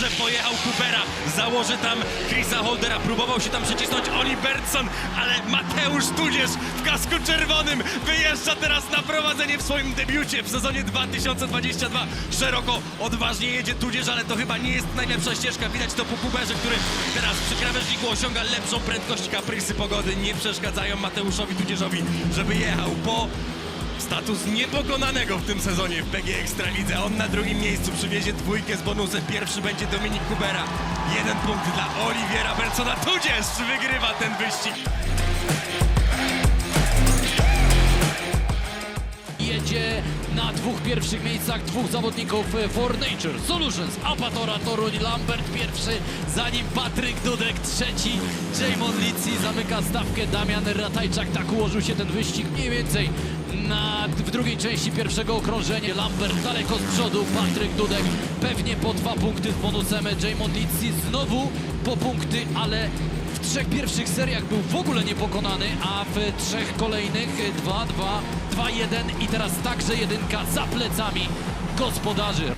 że pojechał Coopera, założy tam Chrisa Holdera, próbował się tam przycisnąć Oli Bertson, ale Mateusz Tudzież w kasku czerwonym wyjeżdża teraz na prowadzenie w swoim debiucie w sezonie 2022. Szeroko, odważnie jedzie Tudzież, ale to chyba nie jest najlepsza ścieżka. Widać to po Kuberze, który teraz przy krawężniku osiąga lepszą prędkość. Kaprysy pogody nie przeszkadzają Mateuszowi Tudzieżowi, żeby jechał po Status niepokonanego w tym sezonie w PG Ekstralidze. On na drugim miejscu przywiezie dwójkę z bonusem. Pierwszy będzie Dominik Kubera. Jeden punkt dla Oliwiera Bercona. Tudzież wygrywa ten wyścig. Jedzie na dwóch pierwszych miejscach dwóch zawodników e, For Nature Solutions. Apatora Toruń Lambert pierwszy, za nim Patryk Dudek trzeci. Jamon Lici zamyka stawkę. Damian Ratajczak. Tak ułożył się ten wyścig mniej więcej na, w drugiej części pierwszego okrążenia. Lambert daleko z przodu, Patryk Dudek pewnie po dwa punkty z bonusem. Jamon Lici znowu po punkty, ale w trzech pierwszych seriach był w ogóle niepokonany, a w trzech kolejnych 2-2, 2-1 i teraz także jedynka za plecami gospodarzy.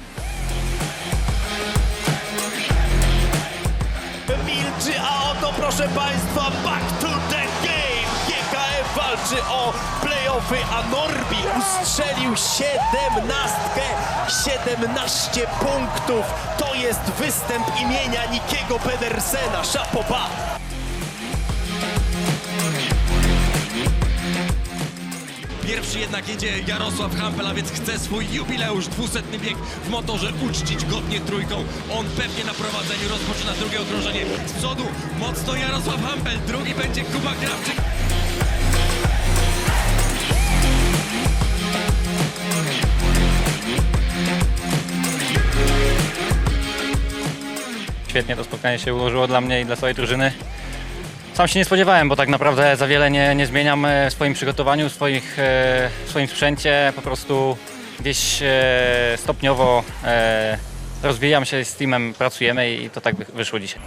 milczy, a oto proszę Państwa back to the game! GKF walczy o playoffy, a Norbi ustrzelił siedemnastkę, 17 punktów. To jest występ imienia Nikiego Pedersena, szapoba! Pierwszy jednak jedzie Jarosław Hampel, a więc chce swój jubileusz, dwusetny bieg w motorze uczcić godnie trójką. On pewnie na prowadzeniu rozpoczyna drugie okrążenie. Z przodu mocno Jarosław Hampel, drugi będzie Kuba Krawczyk. Świetnie to spotkanie się ułożyło dla mnie i dla całej drużyny. Sam się nie spodziewałem, bo tak naprawdę za wiele nie, nie zmieniam e, w swoim przygotowaniu, w, swoich, e, w swoim sprzęcie. Po prostu gdzieś e, stopniowo rozwijam się z teamem, pracujemy i to tak wy- wyszło dzisiaj.